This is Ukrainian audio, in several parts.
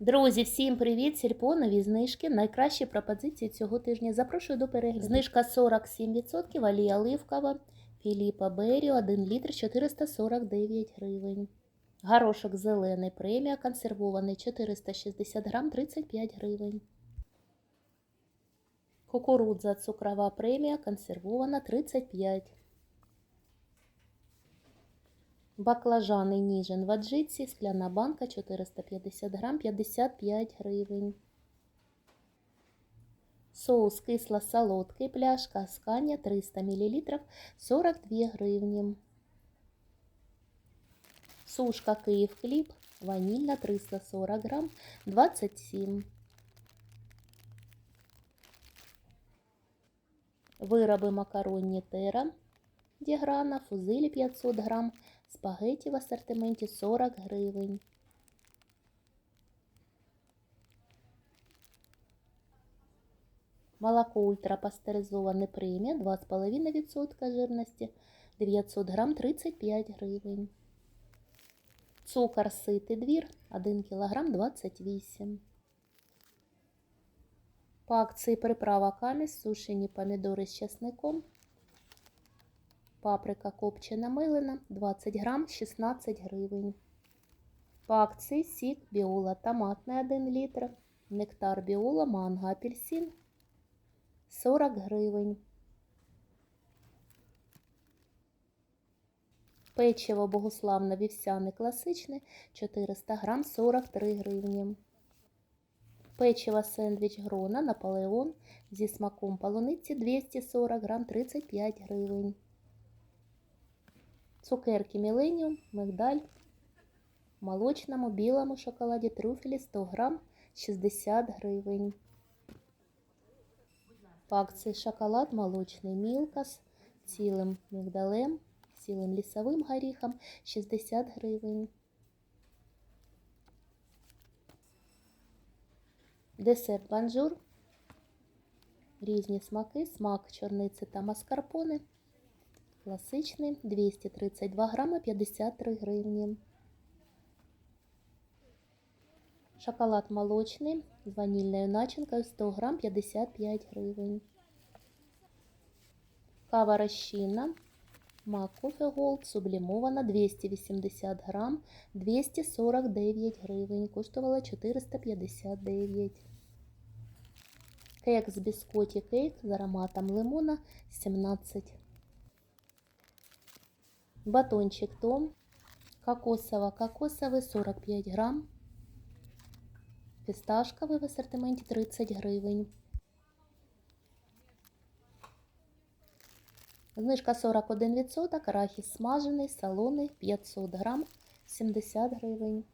Друзі, всім привіт! Сільпо, нові знижки. Найкращі пропозиції цього тижня. Запрошую до перегляду. Знижка 47%, олія оливкова, Філіпа Беріо, 1 літр 449 гривень. Горошок зелений, премія консервований 460 грам 35 гривень. Кукурудза цукрова премія консервована 35 Баклажани ніжин в аджиці, скляна банка 450 грам 55 гривень. Соус кисло-солодкий, пляшка Асканія 300 мл 42 гривні. Сушка Київ Кліп ванільна 340 грам 27. Вироби макаронні тера Діграна, фузилі 500 грам, спагеті в асортименті 40 гривень. Молоко ультрапастеризоване премія 2,5% жирності 900 грам 35 гривень. Цукор ситий двір 1 кг 28 По акції приправа каміс, сушені помідори з чесником Паприка копчена милина 20 грам 16 гривень. По сік біола томатний 1 літр. Нектар біола манго апельсин 40 гривень. Печиво богославне вівсяне класичне 400 грам 43 гривні. Печиво сендвіч грона Наполеон зі смаком полуниці 240 грам 35 гривень. Цукерки Міленіум, мигдаль, в молочному білому шоколаді трюфелі 100 грам 60 гривень. По акції шоколад молочний Мілкас цілим мигдалем, цілим лісовим горіхом 60 гривень. Десерт банжур. Різні смаки, смак чорниці та маскарпоне. Класичний 232 грами 53 гривні. Шоколад молочний з ванільною начинкою 100 грам 55 гривень. Кава розчинна. Мак Кофе Голд сублімована 280 грам 249 гривень. Коштувала 459. Кекс біскоті кейк з ароматом лимона 17 Батончик Том. Кокосово-кокосовый 45 грам. Фісташковий в асортименті 30 гривень. Знижка 41%, арахіс смажений, салоний 500 грам 70 гривень.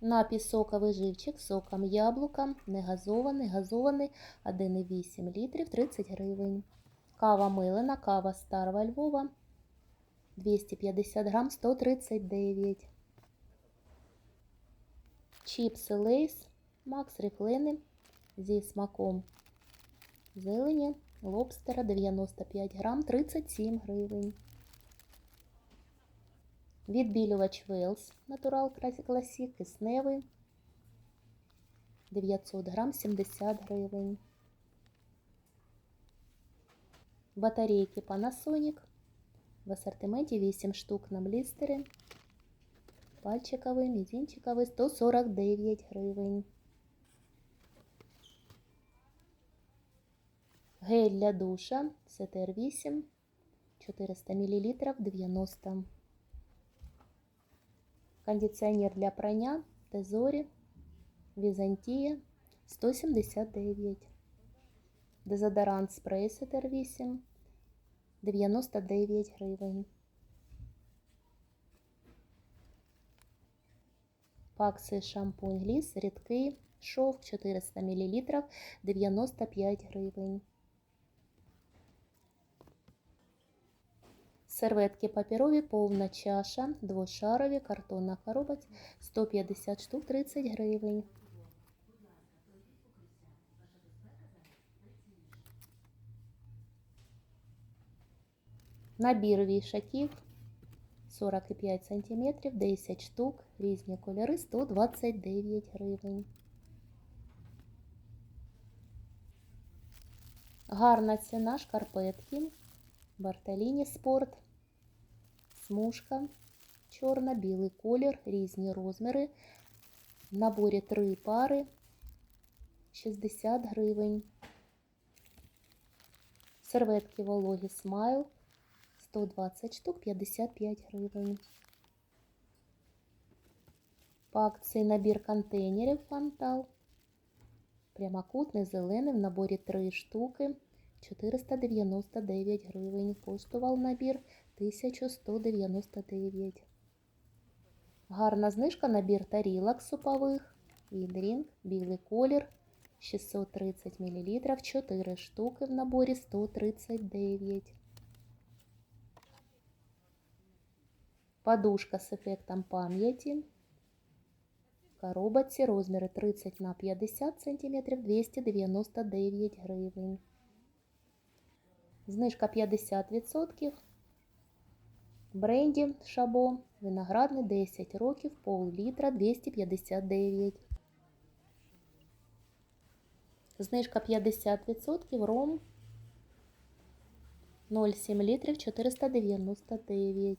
Напій соковий живчик соком яблука, негазований, газований 1,8 літрів 30 гривень. Кава милина, кава старого Львова 250 грам 139. Чіпси Лейс Макс Ріфлени зі смаком зелені лобстера 95 грам 37 гривень. Відбілювач Велс Натурал Класік кисневий 900 грам 70 гривень. Батарейки Panasonic в ассортименте 8 штук на блістери. Пальчиковий, мізинчиковий 149 гривень. Гель для душа СТР 8 400 мл 90. Кондиціонер для прання Тезорі Візантія 179. Дезодорант спрей СТР 8 99 гривень. Акції шампунь Гліс рідкий шовк 400 мл 95 гривень. Серветки паперові повна чаша, двошарові, картонна коробець 150 штук 30 гривень. Набір вішаків 45 см, 10 штук, різні кольори, 129 гривень. Гарна ціна шкарпетки. Бартоліні спорт. Смужка. Чорна, білий колір, різні розміри. В наборі три пари. 60 гривень. Серветки вологі смайл. 120 штук, 55 гривень. По акції набір контейнерів Фантал. Прямокутний зелений в наборі 3 штуки. 499 гривень. Коштував набір 1199. Гарна знижка набір тарілок супових. Відрінг, білий колір. 630 мл. 4 штуки в наборі 139. Подушка з ефектом пам'яті. В коробці розміри 30 на 50 см 299 гривень. Знижка 50%. Бренді Шабо. Виноградний 10 років, пол літра 259. Знижка 50%. Ром 0,7 літрів 499.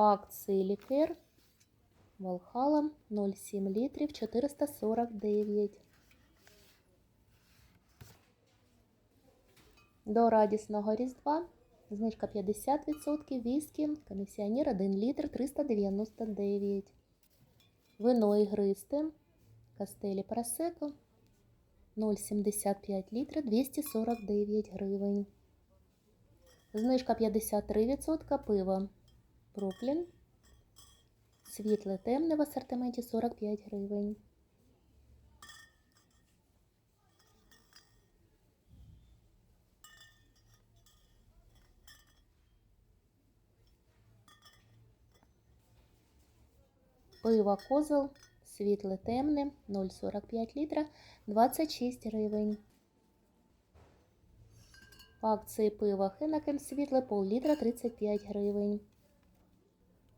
Акції лікер Волхала 0,7 літрів 449. До радісного Різдва знижка 50%, віскі, комісіонер 1 літр 399. Вино ігристе, кастелі просеко 0,75 літра 249 гривень. Знижка 53%, пиво Бруклін. Світле темне в асортименті 45 гривень. Пиво козел, світле темне, 0,45 літра, 26 гривень. Акції пива Хенекен світле пол-літра 35 гривень.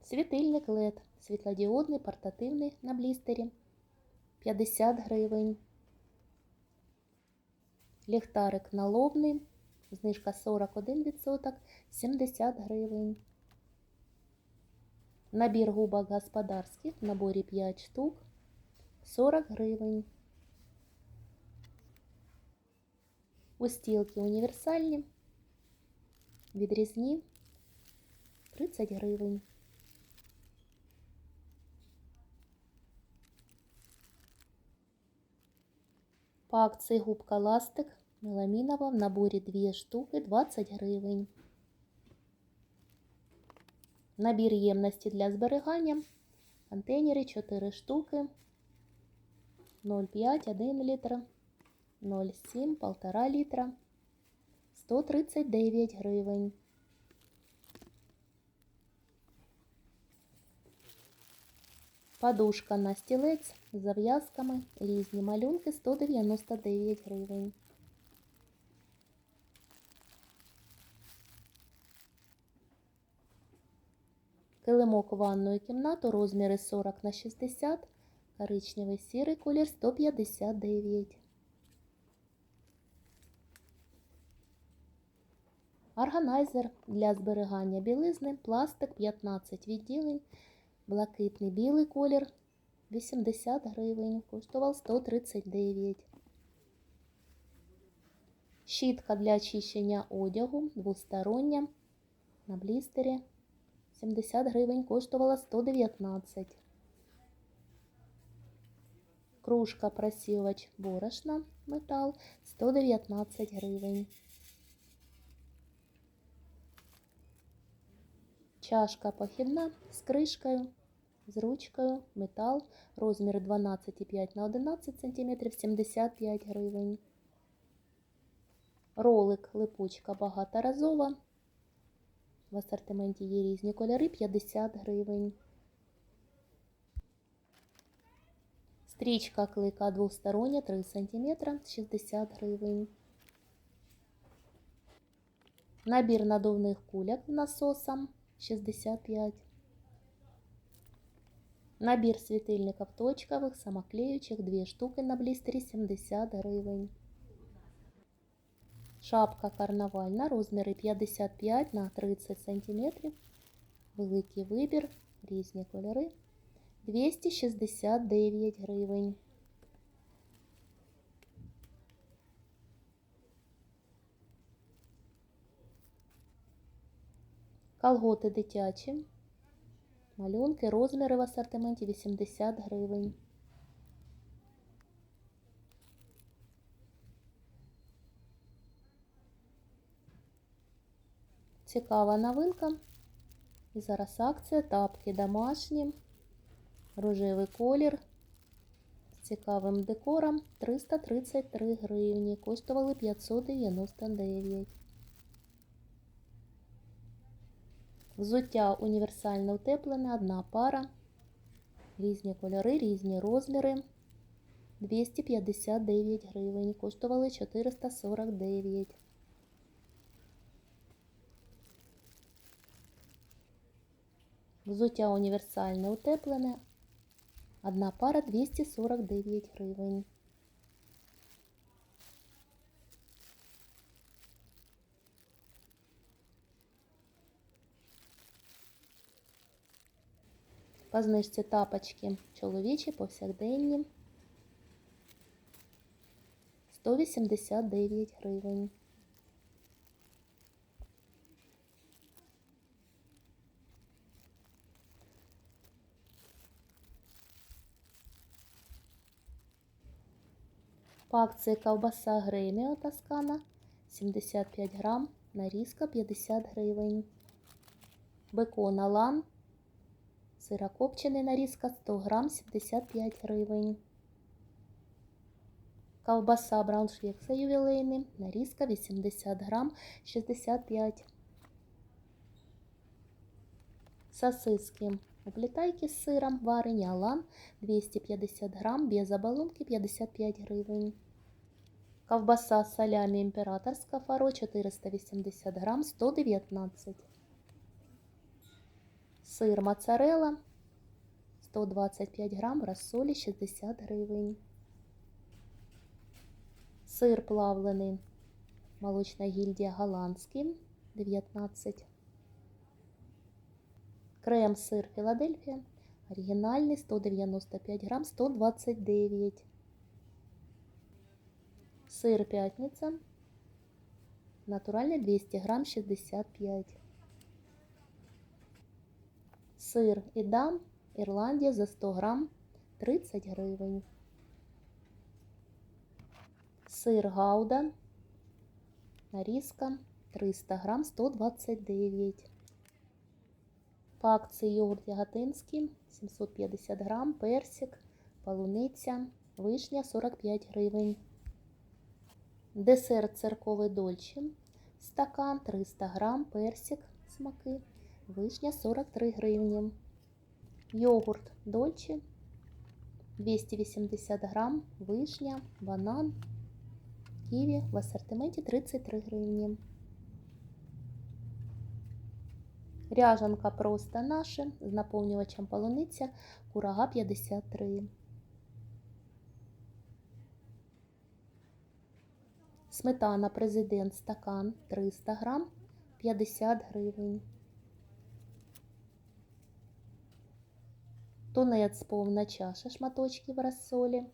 Світильник LED, світлодіодний, портативний на блістері 50 гривень. Ліхтарик налобний, знижка 41%, 70 гривень. Набір губок господарських в наборі 5 штук 40 гривень. Устілки універсальні, відрізні 30 гривень. По акції губка ластик меламінова в наборі 2 штуки 20 гривень. Набір ємності для зберігання. Контейнери 4 штуки. 0,5, 1 літр, 0,7, 1,5 літра. 139 гривень. Подушка на стілець з зав'язками, різні малюнки 199 гривень. Килимок у ванну кімнату розміри 40 на 60, коричневий сірий колір 159. Органайзер для зберігання білизни, пластик 15 відділень, блакитний білий колір 80 гривень, коштував 139. Щітка для очищення одягу двостороння на блістері 70 гривень, коштувала 119. Кружка просівач борошна метал 119 гривень. Чашка похідна з кришкою, з ручкою, метал, розмір 12,5 на 11 см, 75 гривень. Ролик липучка багаторазова. В асортименті є різні кольори 50 гривень. Стрічка клика двостороння 3 см 60 гривень. Набір надувних куляк насосом 65. Набір світильників точкових, самоклеючих, 2 штуки на блістері 70 гривень. Шапка карнавальна, розміри 55 на 30 см. Великий вибір, різні кольори. 269 гривень. Колготи дитячі. Малюнки, розміри в асортименті 80 гривень. Цікава новинка. І зараз акція тапки домашні, рожевий колір з цікавим декором 333 гривні. Коштували 599. Взуття універсально утеплене, одна пара. Різні кольори, різні розміри. 259 гривень. Коштували 449. Взуття універсальне утеплене. Одна пара 249 гривень. По знижці тапочки чоловічі повсякденні 189 гривень. По акції ковбаса Греміо Тоскана 75 грам, нарізка 50 гривень. Бекон Алан Сирокопчений нарізка 100 грам 75 гривень. Ковбаса Брауншвейгса ювілейний, нарізка 80 грам 65. Сосиски. Уплітайки з сиром, варені Алан 250 грам, без оболонки 55 гривень. Ковбаса салями імператорська фаро 480 грам 119 Сир моцарелла 125 грам, розсолі 60 гривень. Сир плавлений, молочна гільдія голландський 19. Крем сир Філадельфія, оригінальний 195 грам, 129. Сир п'ятниця, натуральний 200 грам, 65. Сир Ідам, Ірландія за 100 грам 30 гривень. Сир Гауда, нарізка 300 грам 129. По йогурт Яготинський 750 грам, персик, полуниця, вишня 45 гривень. Десерт церковий дольче, стакан 300 грам, персик, смаки. Вишня 43 гривні. Йогурт Дольче 280 грам, вишня, банан, ківі в асортименті 33 гривні. Ряжанка просто наша з наповнювачем полуниця, курага 53. Сметана президент стакан 300 грам 50 гривень. Тунець повна чаша шматочків розсолі,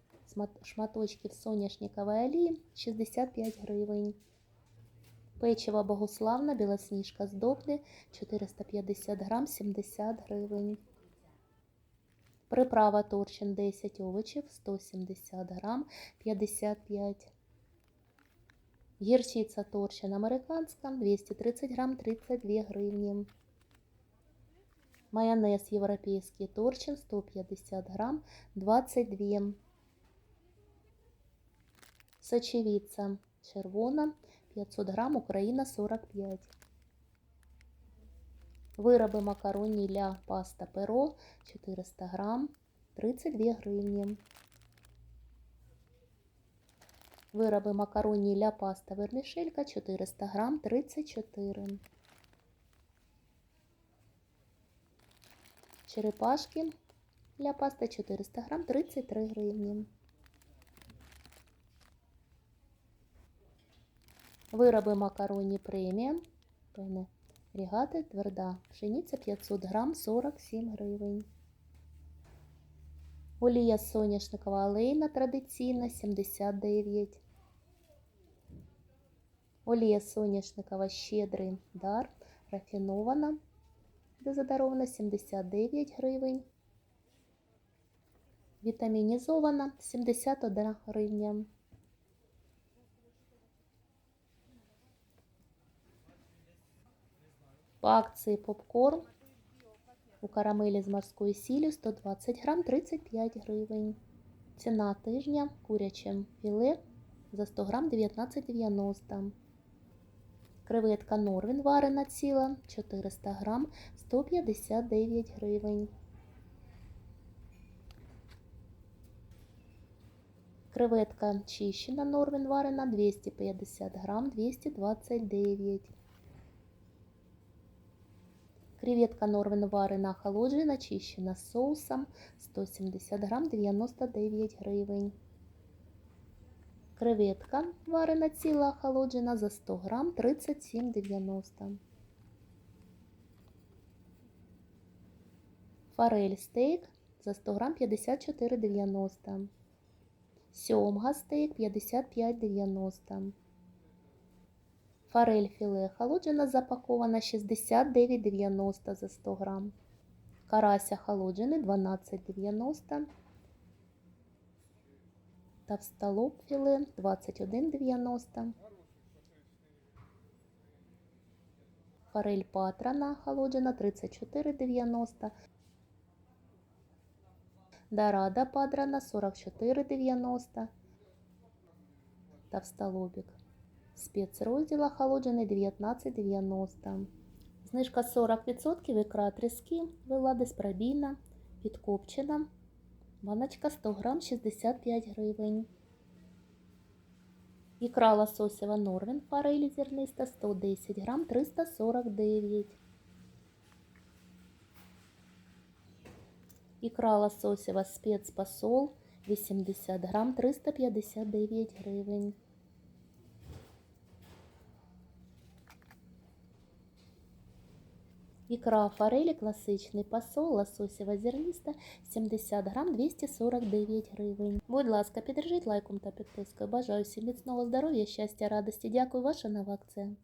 шматочків соняшникової олії 65 гривень. Печиво Богославна, білосніжка з здобне 450 грам 70 гривень. Приправа торчин 10 овочів 170 грам 55. Гірчиця торчин американська 230 грам 32 гривні. Майонез європейський торчин 150 грам 22. Сочевиця червона 500 грам, Україна 45. Вироби макароні ля паста перо 400 грам 32 гривні. Вироби макароні ля паста вермішелька 400 грам 34. Черепашки для паста 400 грам 33 гривні. Вироби макароні преміум. Пене рігати тверда. Пшениця 500 грам 47 гривень. Олія соняшникова олейна традиційна 79. Олія соняшникова щедрий дар рафінована дезодорована 79 гривень. Вітамінізована 71 гривня. По акції попкорн у карамелі з морською сіллю 120 грам 35 гривень. Ціна тижня куряче філе за 100 грам 19,90. Креветка Норвін варена ціла 400 грам 159 гривень. Креветка чищена Норвін варена 250 грам 229. Креветка Норвен варена охолоджена, чищена з соусом 170 грам 99 гривень. Креветка варена ціла охолоджена за 100 грам 37,90. Форель стейк за 100 грам 54,90. Сьомга стейк 55,90. Форель філе охолоджена запакована 69,90 за 100 грам. Карась охолоджений 12,90. Товстолоб філе 21,90. Форель патрона охолоджена 34,90. Дорада падрана 44,90. Товстолобик. Спецрозділ охолоджений 19,90. Знижка 40% ікра тріски, виладис пробійна, підкопчена. Баночка 100 грам 65 гривень. Ікра лососева Норвін форелі зерниста 110 грам 349. Ікра лососева спецпосол 80 грам 359 гривень. Ікра форелі класичний посол, лососєва зерниста 70 грам 249 гривень. Будь ласка, підтримайте лайком та підпискою. Бажаю всім міцного здоров'я, щастя, радості. Дякую, ваша нова акція.